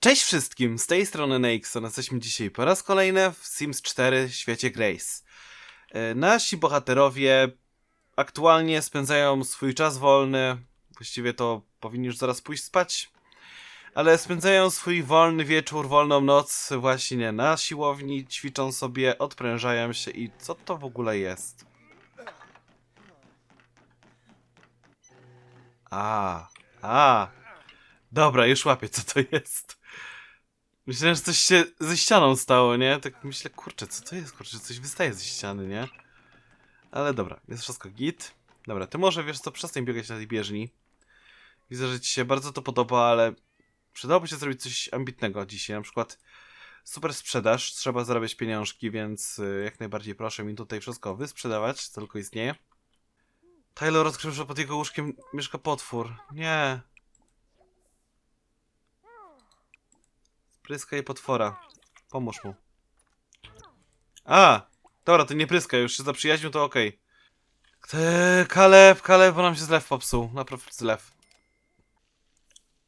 Cześć wszystkim, z tej strony Nexon. Jesteśmy dzisiaj po raz kolejny w Sims 4 w świecie Grace. E, Nasi bohaterowie aktualnie spędzają swój czas wolny. Właściwie to powinni już zaraz pójść spać. Ale spędzają swój wolny wieczór, wolną noc właśnie na siłowni, ćwiczą sobie, odprężają się i co to w ogóle jest? A, a. Dobra, już łapię, co to jest. Myślałem, że coś się ze ścianą stało, nie? Tak myślę, kurczę, co to jest? Kurczę, coś wystaje ze ściany, nie? Ale dobra, jest wszystko git. Dobra, ty może, wiesz co, przestań biegać na tej bieżni. Widzę, że ci się bardzo to podoba, ale przydałoby się zrobić coś ambitnego dzisiaj. Na przykład super sprzedaż, trzeba zarabiać pieniążki, więc y, jak najbardziej proszę mi tutaj wszystko wysprzedawać, co tylko istnieje. Tyler odkrył, że pod jego łóżkiem mieszka potwór. Nie. Pryskaj potwora. Pomóż mu. A! Dobra, to nie pryskaj, już się zaprzyjaźnił, to okej. Okay. Kaleb, Kaleb, bo nam się zlew popsuł. Naprawdę zlew.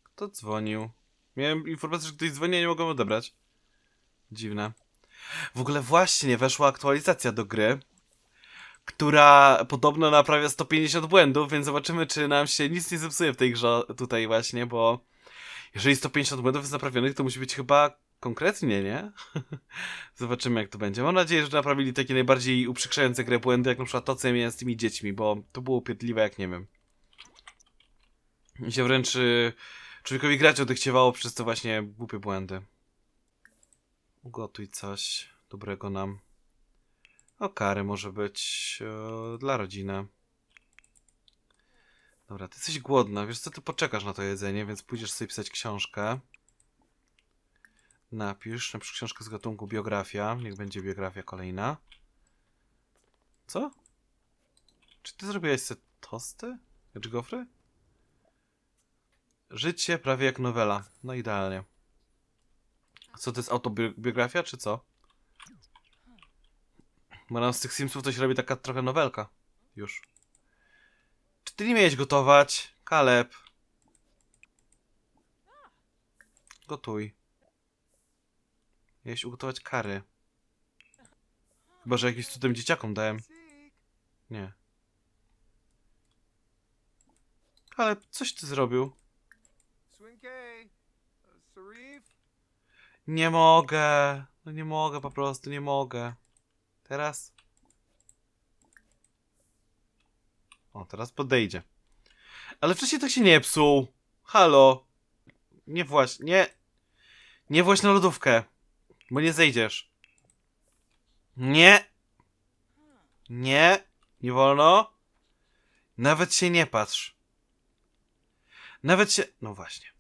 Kto dzwonił? Miałem informację, że ktoś dzwoni, a nie mogłem odebrać. Dziwne. W ogóle właśnie weszła aktualizacja do gry, która podobno naprawia 150 błędów, więc zobaczymy, czy nam się nic nie zepsuje w tej grze tutaj właśnie, bo jeżeli 150 błędów jest naprawionych, to musi być chyba konkretnie, nie? Zobaczymy, jak to będzie. Mam nadzieję, że naprawili takie najbardziej uprzykrzające grę błędy, jak na przykład to, co ja miałem z tymi dziećmi, bo to było upierdliwe, jak nie wiem. Mi się wręcz y, człowiekowi grać odechciewało przez te właśnie głupie błędy. Ugotuj coś dobrego nam. O, kary może być e, dla rodziny. Dobra, ty jesteś głodna, wiesz co, ty poczekasz na to jedzenie, więc pójdziesz sobie pisać książkę. Napisz, napisz książkę z gatunku biografia, niech będzie biografia kolejna. Co? Czy ty zrobiłeś sobie tosty? Czy gofry? Życie prawie jak nowela. No idealnie. Co to jest autobiografia, czy co? Bo nam z tych Simsów to się robi taka trochę nowelka. Już. Czy ty nie miałeś gotować? Kaleb. Gotuj. Miałeś ugotować kary. Chyba, że jakimś cudem dzieciakom dałem. Nie. Kaleb, coś ty zrobił? Nie mogę. No nie mogę po prostu, nie mogę. Teraz. O, teraz podejdzie. Ale wcześniej tak się nie psuł. Halo. Nie właś, nie. Nie właś na lodówkę. Bo nie zejdziesz. Nie. Nie. Nie wolno. Nawet się nie patrz. Nawet się. No właśnie.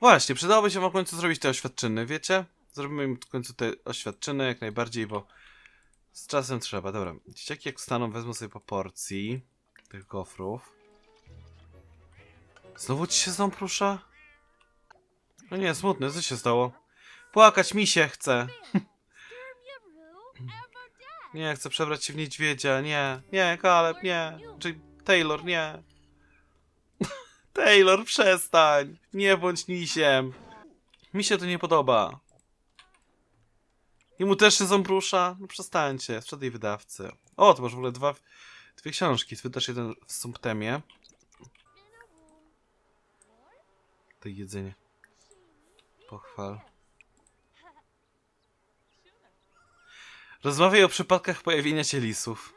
Właśnie, przydałoby się wam w końcu zrobić te oświadczyny, wiecie? Zrobimy im w końcu te oświadczyny jak najbardziej, bo z czasem trzeba. Dobra, dzieciaki jak wstaną, wezmę sobie po porcji tych gofrów. Znowu ci się ząb rusza? No nie, smutne, co się stało? Płakać mi się chce. Nie, chcę przebrać się w niedźwiedzia, nie. Nie, Kaleb, nie. Czyli Taylor, nie. Taylor, przestań! Nie bądź nisiem. Mi się to nie podoba. I mu też się ząb rusza? No przestańcie, sprzedaj wydawcy. O, to masz w ogóle dwa, dwie książki. Wydasz jeden w Sumptemie. To jedzenie. Pochwal. Rozmawiaj o przypadkach pojawienia się lisów.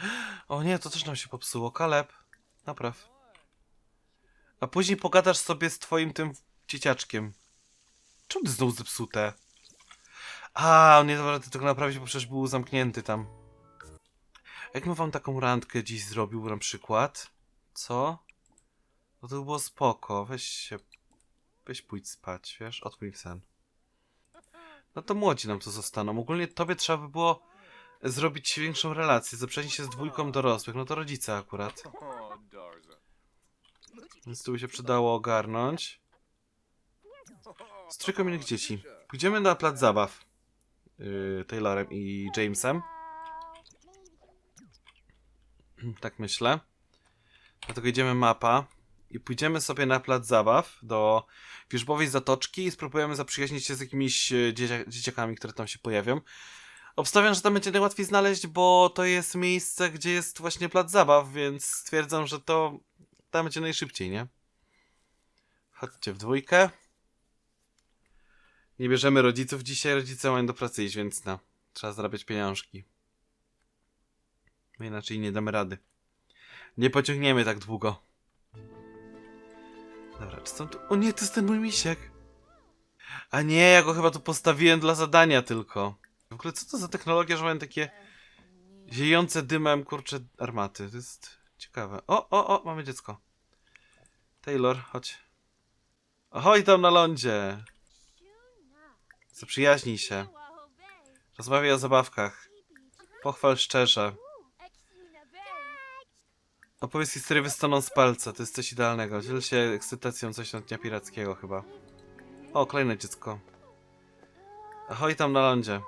O nie, to też nam się popsuło. Kaleb, napraw. A później pogadasz sobie z twoim tym dzieciaczkiem. Czemu to znowu zepsute? A, on nie dobra, to tego naprawić, bo przecież był zamknięty tam. Jakbym wam taką randkę dziś zrobił na przykład? Co? No to by było spoko. Weź się... Weź pójdź spać, wiesz? Odpój sen. No to młodzi nam to zostaną. Ogólnie tobie trzeba by było zrobić większą relację, zaprzeźnić się z dwójką dorosłych. No to rodzice akurat. Więc tu by się przydało ogarnąć. Z trójką innych dzieci. Pójdziemy na plac zabaw. Yy, Taylorem i Jamesem. Tak myślę. Dlatego idziemy mapa. i pójdziemy sobie na plac zabaw do Wierzbowej Zatoczki i spróbujemy zaprzyjaźnić się z jakimiś e, dziecia dzieciakami, które tam się pojawią. Obstawiam, że tam będzie najłatwiej znaleźć, bo to jest miejsce, gdzie jest właśnie plac zabaw, więc stwierdzam, że to tam będzie najszybciej, nie? Chodźcie w dwójkę. Nie bierzemy rodziców dzisiaj, rodzice mają do pracy iść, więc no, trzeba zarabiać pieniążki. My inaczej nie damy rady. Nie pociągniemy tak długo. Dobra, czy są tu... O nie, to jest ten mój misiek. A nie, ja go chyba tu postawiłem dla zadania tylko. W ogóle co to za technologia, że mają takie ziejące dymem, kurcze, armaty. To jest ciekawe. O, o, o, mamy dziecko. Taylor, chodź. Ahoj tam na lądzie. Zaprzyjaźnij się. Rozmawiaj o zabawkach. Pochwal szczerze. Opowiedz historię wystaną z palca, to jest coś idealnego. Dziel się ekscytacją coś na dnia pirackiego chyba. O, kolejne dziecko. Ahoj tam na lądzie.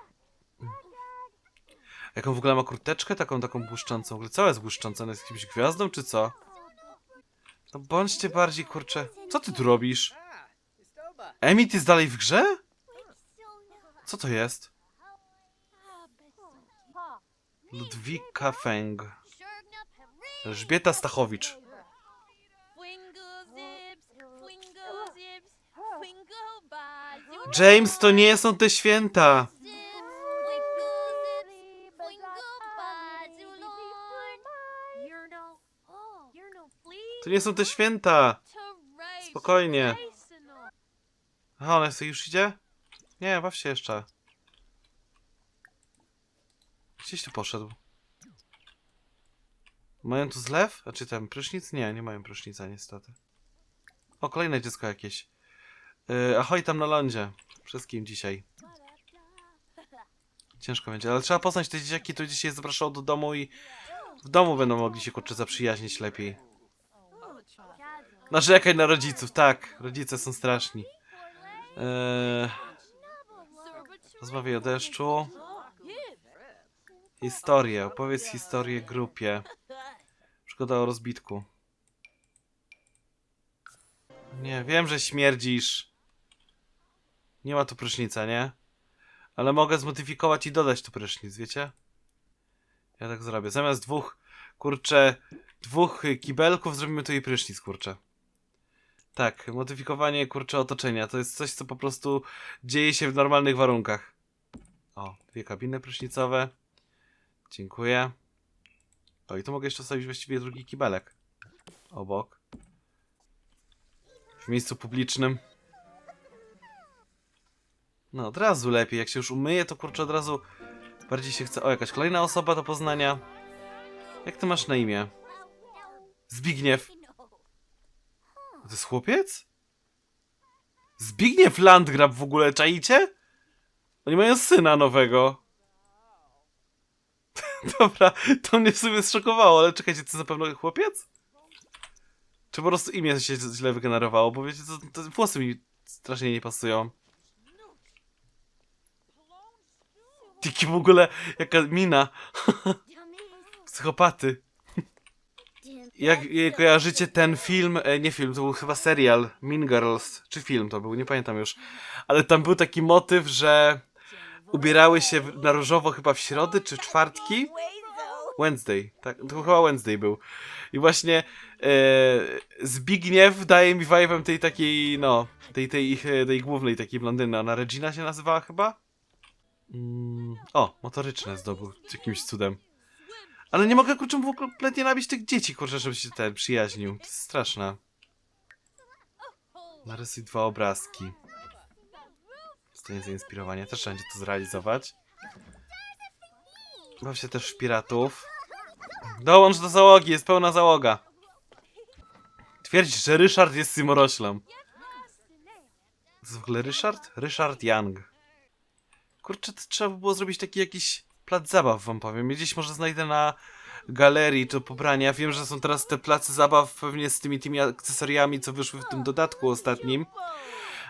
Jaką w ogóle ma kurteczkę? Taką, taką błyszczącą. W ogóle cała jest błyszcząca. Ona jest jakimś gwiazdą, czy co? No bądźcie bardziej, kurczę. Co ty tu robisz? Emit jest dalej w grze? Co to jest? Ludwika Feng. Elżbieta Stachowicz. James, to nie są te święta! To nie są te święta! Spokojnie. A, ona już idzie? Nie, baw się jeszcze. Gdzieś tu poszedł. Mają tu zlew? A czy tam prysznic? Nie, nie mają prysznica niestety. O, kolejne dziecko jakieś. Yy, ahoj tam na lądzie. Wszystkim dzisiaj. Ciężko będzie, ale trzeba poznać te dzieciaki, to dzisiaj zapraszał do domu i w domu będą mogli się kurczę zaprzyjaźnić lepiej. Narzekaj na rodziców, tak. Rodzice są straszni. Eee, rozmawiaj o deszczu. Historię. Opowiedz historię grupie. Przygoda o rozbitku. Nie, wiem, że śmierdzisz. Nie ma tu prysznica, nie? Ale mogę zmodyfikować i dodać tu prysznic, wiecie? Ja tak zrobię. Zamiast dwóch, kurczę, dwóch kibelków zrobimy tu i prysznic, kurczę. Tak, modyfikowanie, kurczę, otoczenia. To jest coś, co po prostu dzieje się w normalnych warunkach. O, dwie kabiny prysznicowe. Dziękuję. O, i tu mogę jeszcze stawić właściwie drugi kibelek. Obok. W miejscu publicznym. No, od razu lepiej. Jak się już umyje, to kurczę, od razu bardziej się chce. O, jakaś kolejna osoba do poznania. Jak ty masz na imię? Zbigniew. To jest chłopiec? Zbigniew Landgrab w ogóle, czaicie? Oni mają syna nowego. Dobra, to mnie w sumie zszokowało, ale czekajcie, to na pewno chłopiec? Czy po prostu imię się źle wygenerowało? Bo wiecie, to, to włosy mi strasznie nie pasują. Tiki w ogóle, jaka mina psychopaty. Jak kojarzycie ten film, e, nie film, to był chyba serial Mean Girls, czy film to był, nie pamiętam już. Ale tam był taki motyw, że ubierały się na różowo chyba w środy czy czwartki. Wednesday, tak, to chyba Wednesday był. I właśnie e, Zbigniew daje mi vibe'em tej takiej, no, tej, tej e, tej głównej takiej blondyny, ona Regina się nazywała chyba? Mm, o, motoryczne zdobył jakimś cudem. Ale nie mogę kurczę w ogóle nie nabić tych dzieci, kurczę, żeby się ten przyjaźnił. To jest straszne. Narysuj dwa obrazki. Zostanie zainspirowanie. Też trzeba będzie to zrealizować. Baw się też w piratów. Dołącz do załogi, jest pełna załoga. Twierdź, że Ryszard jest Simoroślą. To w ogóle Ryszard? Ryszard Young. Kurczę, to trzeba by było zrobić taki jakiś plac zabaw, wam powiem. Gdzieś może znajdę na galerii czy pobrania. Wiem, że są teraz te place zabaw pewnie z tymi tymi akcesoriami, co wyszły w tym dodatku ostatnim.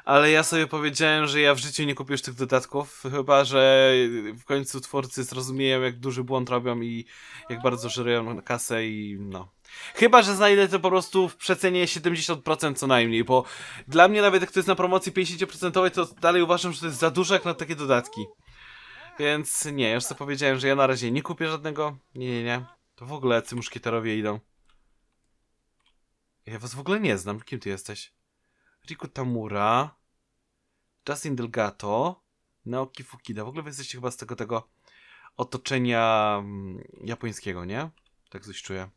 Ale ja sobie powiedziałem, że ja w życiu nie kupię już tych dodatków, chyba że w końcu twórcy zrozumieją, jak duży błąd robią i jak bardzo żerują kasę i no. Chyba, że znajdę to po prostu w przecenie 70% co najmniej, bo dla mnie nawet jak to jest na promocji 50% to dalej uważam, że to jest za dużo jak na takie dodatki. Więc nie, już sobie powiedziałem, że ja na razie nie kupię żadnego. Nie, nie, nie. To w ogóle jacy muszkieterowie idą. Ja was w ogóle nie znam. Kim ty jesteś? Riku Tamura. Justin Delgato. Naoki Fukida. W ogóle wy jesteście chyba z tego tego otoczenia mm, japońskiego, nie? Tak coś czuję.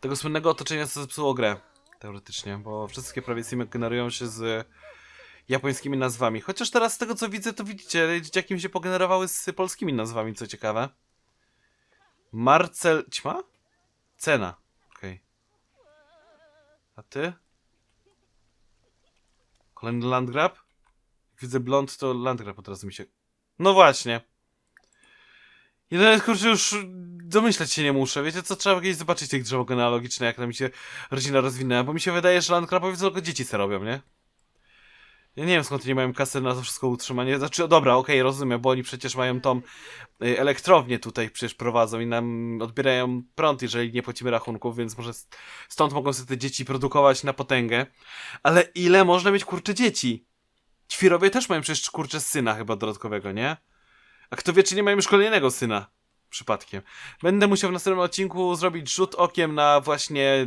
Tego słynnego otoczenia, co zepsuło grę. Teoretycznie, bo wszystkie prawie simy generują się z japońskimi nazwami. Chociaż teraz z tego co widzę, to widzicie, dzieciaki mi się pogenerowały z polskimi nazwami, co ciekawe. Marcel... Ćma? Cena. Okej. A ty? Kolejny landgrab? Widzę blond, to landgrab od razu mi się... No właśnie. I nawet kurczę już domyślać się nie muszę. Wiecie co, trzeba jakieś zobaczyć tych drzewo genealogiczne, jak tam mi się rodzina rozwinęła, bo mi się wydaje, że landgrabowi tylko dzieci se robią, nie? Ja nie wiem skąd nie mają kasy na to wszystko utrzymanie. Znaczy, dobra, okej, rozumiem, bo oni przecież mają tą y, elektrownię tutaj przecież prowadzą i nam odbierają prąd, jeżeli nie płacimy rachunków, więc może st- stąd mogą sobie te dzieci produkować na potęgę. Ale ile można mieć kurcze dzieci? Ćwirowie też mają przecież kurcze syna chyba dodatkowego, nie? A kto wie, czy nie mają już kolejnego syna? Przypadkiem. Będę musiał w następnym odcinku zrobić rzut okiem na właśnie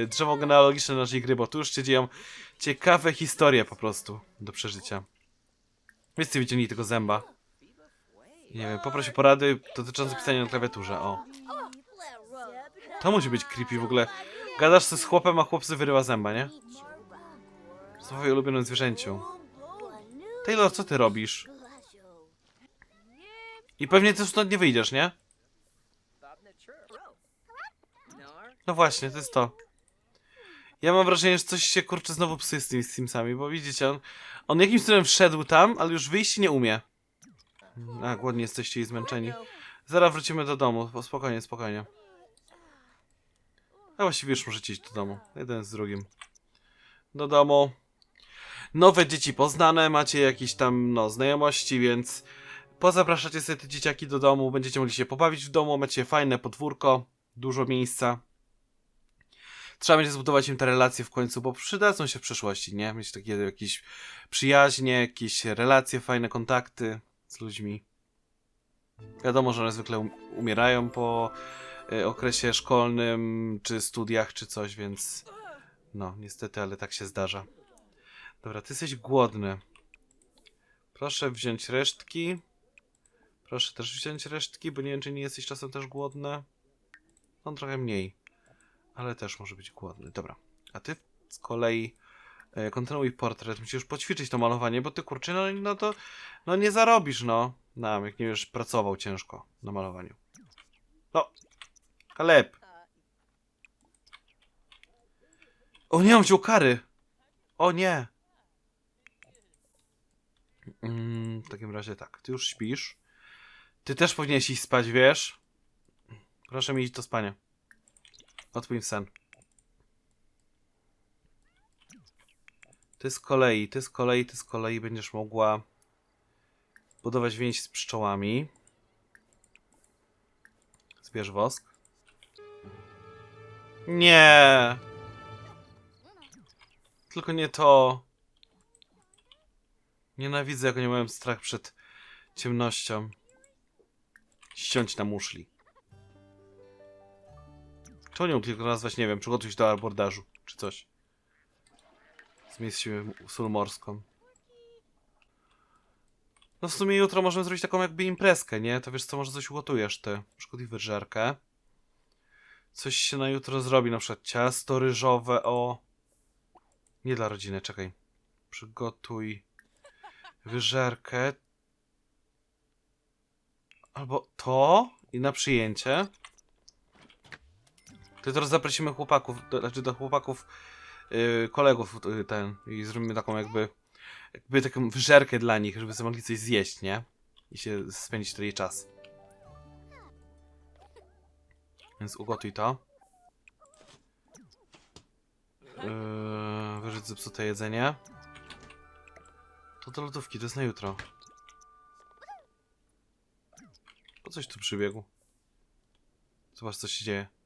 yy, drzewo genealogiczne naszej gry, bo tu już się dzieją ciekawe historie po prostu do przeżycia. Wszyscy widzieli tego zęba. Nie wiem, poproś o porady dotyczące pisania na klawiaturze, o. To musi być creepy w ogóle. Gadasz sobie z chłopem, a chłop sobie wyrywa zęba, nie? W swoim ulubionym zwierzęciu. Taylor, co ty robisz? I pewnie też stąd nie wyjdziesz, nie? No właśnie, to jest to. Ja mam wrażenie, że coś się kurczę znowu psy z tymi Simsami, bo widzicie, on, on jakimś cudem wszedł tam, ale już wyjść nie umie. A, głodni jesteście i zmęczeni. Zaraz wrócimy do domu, spokojnie, spokojnie. A właściwie już możecie iść do domu. Jeden z drugim. Do domu. Nowe dzieci poznane, macie jakieś tam, no, znajomości, więc pozapraszacie sobie te dzieciaki do domu, będziecie mogli się pobawić w domu, macie fajne podwórko, dużo miejsca. Trzeba będzie zbudować im te relacje w końcu, bo przydadzą się w przyszłości, nie? Mieć takie jakieś przyjaźnie, jakieś relacje, fajne kontakty z ludźmi. Wiadomo, że one zwykle um- umierają po y, okresie szkolnym, czy studiach, czy coś, więc no, niestety, ale tak się zdarza. Dobra, ty jesteś głodny. Proszę wziąć resztki. Proszę też wziąć resztki, bo nie wiem, czy nie jesteś czasem też głodny. On trochę mniej, ale też może być głodny. Dobra, a ty z kolei e, kontynuuj portret. Musisz poćwiczyć to malowanie, bo ty kurczę, no, no to no nie zarobisz, no. Nam, jak nie będziesz pracował ciężko na malowaniu. No, Kaleb. O nie, on wziął kary. O nie. Mm, w takim razie tak, ty już śpisz. Ty też powinieneś iść spać, wiesz? Proszę mi iść do spania. W sen. Ty z kolei, ty z kolei, ty z kolei będziesz mogła budować więź z pszczołami. Zbierz wosk. Nie! Tylko nie to. Nienawidzę, jak nie miałem strach przed ciemnością. Ściąć na muszli. Czemu nie tylko nazwać, nie wiem, przygotuj się do abordażu, czy coś. Zmieścimy sól morską. No w sumie jutro możemy zrobić taką jakby imprezkę, nie? To wiesz co, może coś ugotujesz ty. Przygotuj wyżerkę. Coś się na jutro zrobi, na przykład ciasto ryżowe, o... Nie dla rodziny, czekaj. Przygotuj wyżerkę. Albo to i na przyjęcie. To teraz zaprosimy chłopaków, do, znaczy do chłopaków, yy, kolegów yy, ten i zrobimy taką jakby, jakby taką wyżerkę dla nich, żeby sobie mogli coś zjeść, nie? I się spędzić tutaj czas. Więc ugotuj to. Yy, wyrzuć zepsute jedzenie. To do lodówki, to jest na jutro. Po coś tu przybiegł? Zobacz, co się dzieje.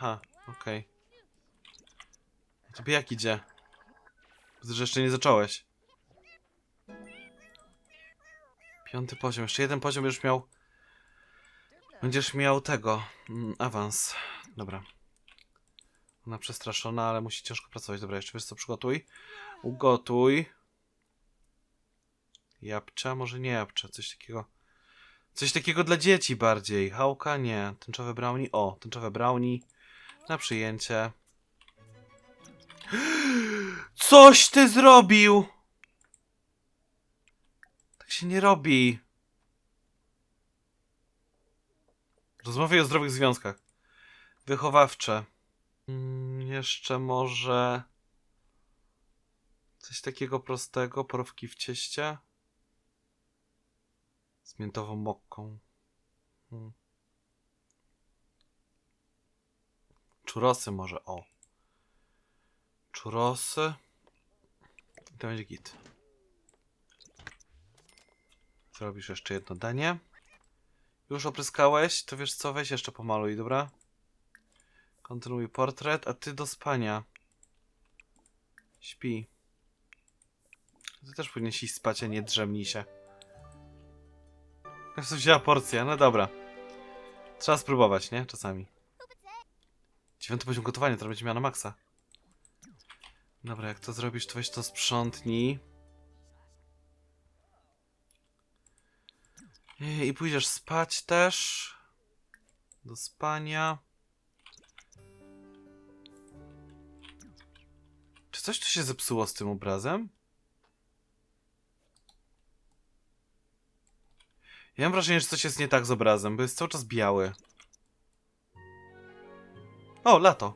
Aha, okej. Okay. Tobie jak idzie? Widzę, że jeszcze nie zacząłeś. Piąty poziom. Jeszcze jeden poziom będziesz miał... Będziesz miał tego... mm, Awans. Dobra. Ona przestraszona, ale musi ciężko pracować. Dobra, jeszcze wiesz co, przygotuj. Ugotuj. Jabłcza? Może nie jabłcza, coś takiego. Coś takiego dla dzieci bardziej. Hałka? Nie. Tęczowe brownie? O, tęczowe brownie. Na przyjęcie. Coś ty zrobił! Tak się nie robi. Rozmawiaj o zdrowych związkach. Wychowawcze. Mm, jeszcze może... Coś takiego prostego, porówki w cieście. Z miętową mokką. Hmm. Czurosy może, o. Czurosy. I to będzie git. Zrobisz jeszcze jedno danie. Już opryskałeś, to wiesz co, weź jeszcze pomaluj, dobra? Kontynuuj portret, a ty do spania. Śpi. Ty też powinieneś iść spać, a nie drzemnij się. To wzięła porcja, no dobra. Trzeba spróbować, nie? Czasami. Dziewiąty poziom gotowania, teraz będzie miała na maksa. Dobra, jak to zrobisz, to weź to sprzątnij. I pójdziesz spać też. Do spania. Czy coś tu się zepsuło z tym obrazem? Ja mam wrażenie, że coś jest nie tak z obrazem, bo jest cały czas biały. O, lato.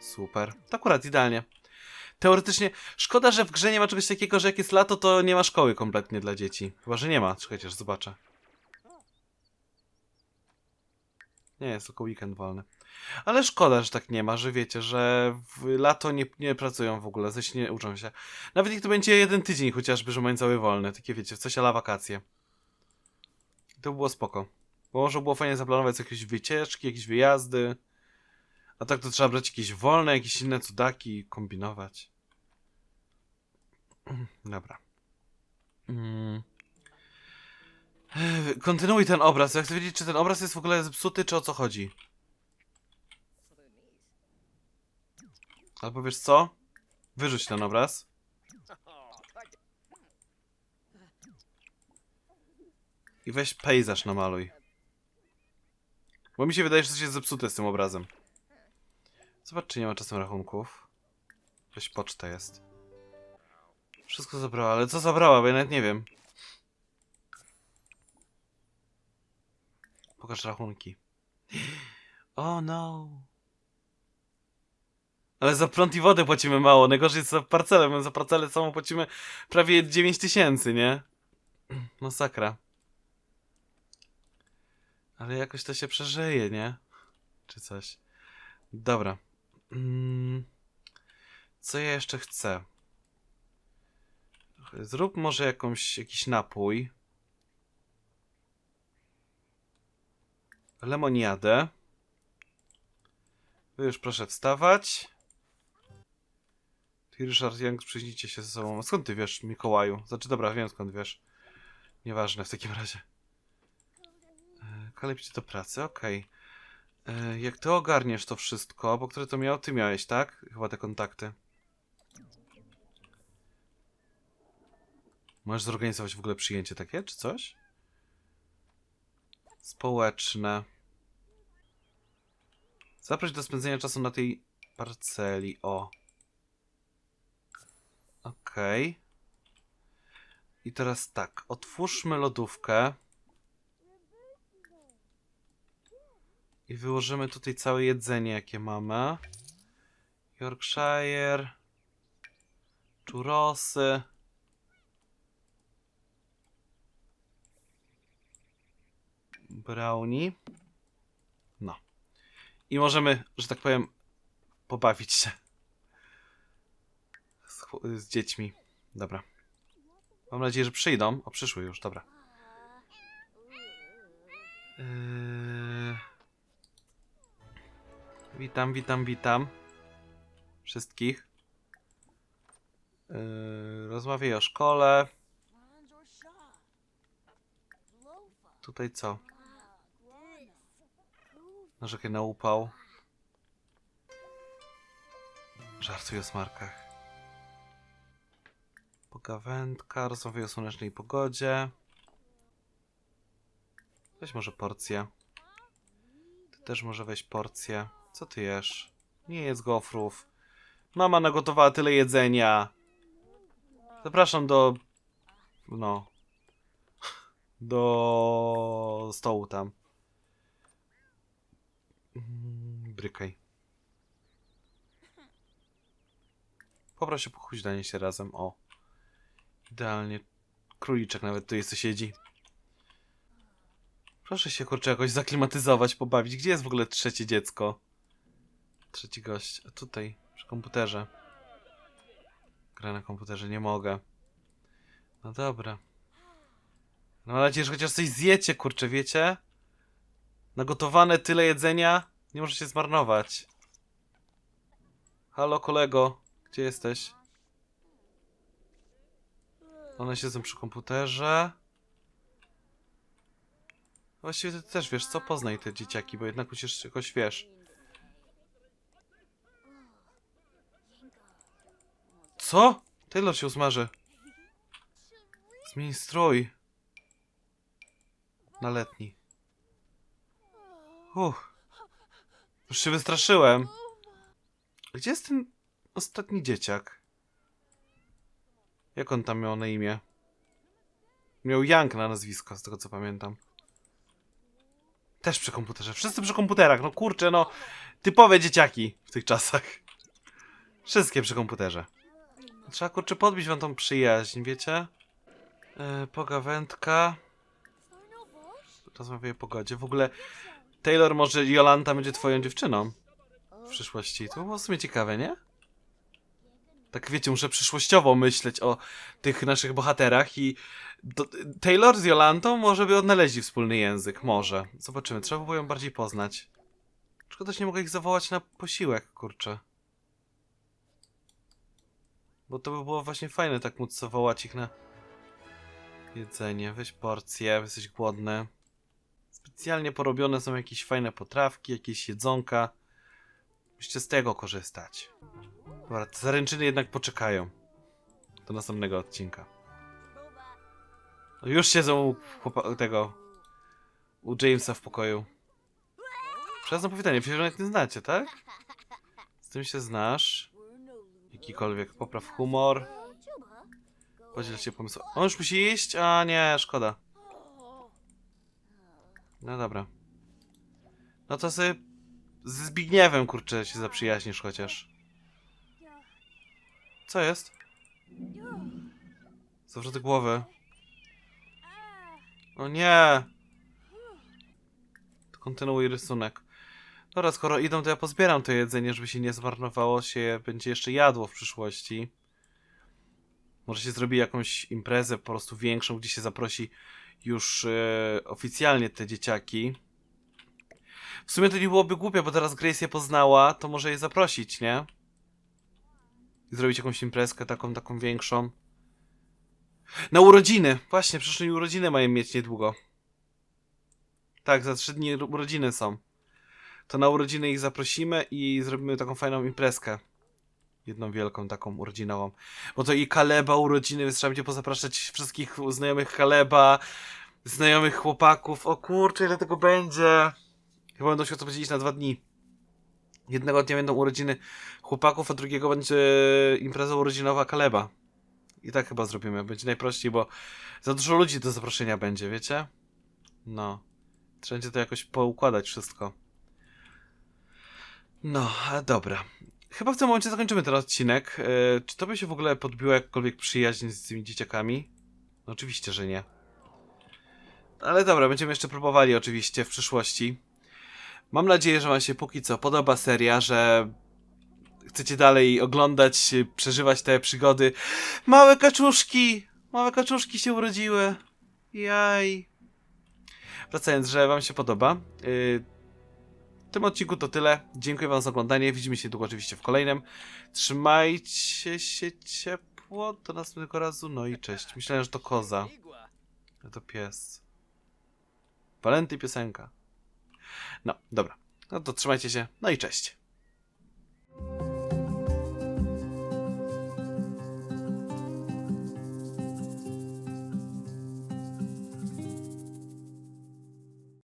Super. To akurat idealnie. Teoretycznie, szkoda, że w grze nie ma czegoś takiego, że jak jest lato, to nie ma szkoły kompletnie dla dzieci. Chyba, że nie ma. Czekajcie, aż zobaczę. Nie, jest tylko weekend wolny. Ale szkoda, że tak nie ma, że wiecie, że w lato nie, nie pracują w ogóle, coś nie uczą się. Nawet niech to będzie jeden tydzień chociażby, że mają cały wolny. Takie wiecie, coś ala wakacje. To by było spoko. Bo może było fajnie zaplanować jakieś wycieczki, jakieś wyjazdy. A tak to trzeba brać jakieś wolne, jakieś inne cudaki i kombinować. Dobra. Mm. Kontynuuj ten obraz. Ja chcę wiedzieć, czy ten obraz jest w ogóle zepsuty, czy o co chodzi. Albo wiesz co? Wyrzuć ten obraz. I weź pejzaż namaluj. Bo mi się wydaje, że coś jest zepsute z tym obrazem. Zobacz, czy nie ma czasem rachunków. Weź poczta jest. Wszystko zabrała, ale co zabrała, bo ja nawet nie wiem. Pokaż rachunki. Oh no. Ale za prąd i wodę płacimy mało. Najgorzej jest za parcelę. My za parcelę samą płacimy prawie 9 tysięcy, nie? Masakra. Ale jakoś to się przeżyje, nie? Czy coś. Dobra. Mm. Co ja jeszcze chcę? Zrób może jakąś, jakiś napój. Lemoniadę. Wy już proszę wstawać. Ty, Ryszard Young, przyjrzyjcie się ze sobą. Skąd ty wiesz, Mikołaju? Znaczy, dobra, wiem skąd wiesz. Nieważne w takim razie. E, cię do pracy, okej. E, Jak ty ogarniesz to wszystko, bo które to miał? Ty miałeś, tak? Chyba te kontakty. Możesz zorganizować w ogóle przyjęcie takie, czy coś? Społeczne. Zaproś do spędzenia czasu na tej parceli. O. Okej. I teraz tak. Otwórzmy lodówkę. I wyłożymy tutaj całe jedzenie, jakie mamy. Yorkshire. Churrosy. Brownie. No. I możemy, że tak powiem, pobawić się. Z, z dziećmi. Dobra. Mam nadzieję, że przyjdą. O, przyszły już, dobra. Witam, witam, witam. Wszystkich. Yy, rozmawiaj o szkole. Tutaj co? Narzekaj na upał. Żartuj o smarkach. Pogawędka, rozmawiaj o słonecznej pogodzie. Weź może porcję. Ty też może weź porcję. Co ty jesz? Nie jedz gofrów. Mama nagotowała tyle jedzenia. Zapraszam do... No. Do stołu tam. Mm, Brykaj. Poproszę się pochuźdanie się razem. O. Idealnie. Króliczek nawet tu jest, siedzi. Proszę się kurczę jakoś zaklimatyzować, pobawić. Gdzie jest w ogóle trzecie dziecko? Trzeci gość. A tutaj, przy komputerze. Gra na komputerze, nie mogę. No dobra. No mam nadzieję, że chociaż coś zjecie, kurczę, wiecie? Nagotowane tyle jedzenia, nie może się zmarnować. Halo, kolego, gdzie jesteś? One siedzą przy komputerze. Właściwie ty też wiesz, co? Poznaj te dzieciaki, bo jednak musisz jakoś wiesz. Co? Taylor się usmaży. Zmień strój. Na letni. Uff. Już się wystraszyłem. Gdzie jest ten ostatni dzieciak? Jak on tam miał na imię? Miał Young na nazwisko, z tego co pamiętam. Też przy komputerze. Wszyscy przy komputerach. No kurczę, no. Typowe dzieciaki w tych czasach. Wszystkie przy komputerze. Trzeba kurczę podbić wam tą przyjaźń, wiecie? Yy, pogawędka. Rozmawiaj o pogodzie. W ogóle Taylor, może Jolanta będzie twoją dziewczyną w przyszłości. To było w sumie ciekawe, nie? Tak wiecie, muszę przyszłościowo myśleć o tych naszych bohaterach i do, Taylor z Jolantą może by odnaleźli wspólny język. Może. Zobaczymy. Trzeba by było ją bardziej poznać. Szkoda, że nie mogę ich zawołać na posiłek, kurczę. Bo to by było właśnie fajne, tak móc zawołać ich na jedzenie. Weź porcję, jesteś głodny. Specjalnie porobione są jakieś fajne potrawki, jakieś jedzonka. Musicie z tego korzystać. Dobra, te zaręczyny jednak poczekają. Do następnego odcinka. Już siedzą u tego. U Jamesa w pokoju. Przyjazne powitanie, przecież jak nie znacie, tak? Z tym się znasz. Jakikolwiek popraw humor. Podziel się pomysł. On już musi iść? A nie, szkoda. No dobra. No to sobie z Zbigniewem, kurczę, się zaprzyjaźnisz chociaż. Co jest? Zawroty głowy. O nie! Kontynuuj rysunek. Dobra, skoro idą, to ja pozbieram to jedzenie, żeby się nie zmarnowało, się będzie jeszcze jadło w przyszłości. Może się zrobi jakąś imprezę po prostu większą, gdzie się zaprosi już e, oficjalnie te dzieciaki. W sumie to nie byłoby głupie, bo teraz Grace je poznała, to może je zaprosić, nie? I zrobić jakąś imprezkę taką, taką większą. Na urodziny! Właśnie, przyszłe urodziny mają mieć niedługo. Tak, za trzy dni urodziny są. To na urodziny ich zaprosimy i zrobimy taką fajną imprezkę. Jedną wielką taką urodzinową. Bo to i Kaleba urodziny, więc trzeba będzie pozapraszać wszystkich znajomych Kaleba, znajomych chłopaków. O kurczę, ile tego będzie. Chyba będą się to podzielić na dwa dni. Jednego dnia będą urodziny chłopaków, a drugiego będzie impreza urodzinowa Kaleba. I tak chyba zrobimy. Będzie najprościej, bo za dużo ludzi do zaproszenia będzie, wiecie? No. Trzeba będzie to jakoś poukładać wszystko. No, dobra. Chyba w tym momencie zakończymy ten odcinek. Yy, czy to by się w ogóle podbiło jakkolwiek przyjaźń z tymi dzieciakami? No oczywiście, że nie. Ale dobra, będziemy jeszcze próbowali oczywiście w przyszłości. Mam nadzieję, że wam się póki co podoba seria, że chcecie dalej oglądać, przeżywać te przygody. Małe kaczuszki! Małe kaczuszki się urodziły. Jaj. Wracając, że wam się podoba. Yy, w tym odcinku to tyle. Dziękuję wam za oglądanie. Widzimy się długo oczywiście w kolejnym. Trzymajcie się ciepło. Do następnego razu. No i cześć. Myślałem, że to koza. A to pies. Walenty piosenka. No, dobra. No to trzymajcie się. No i cześć.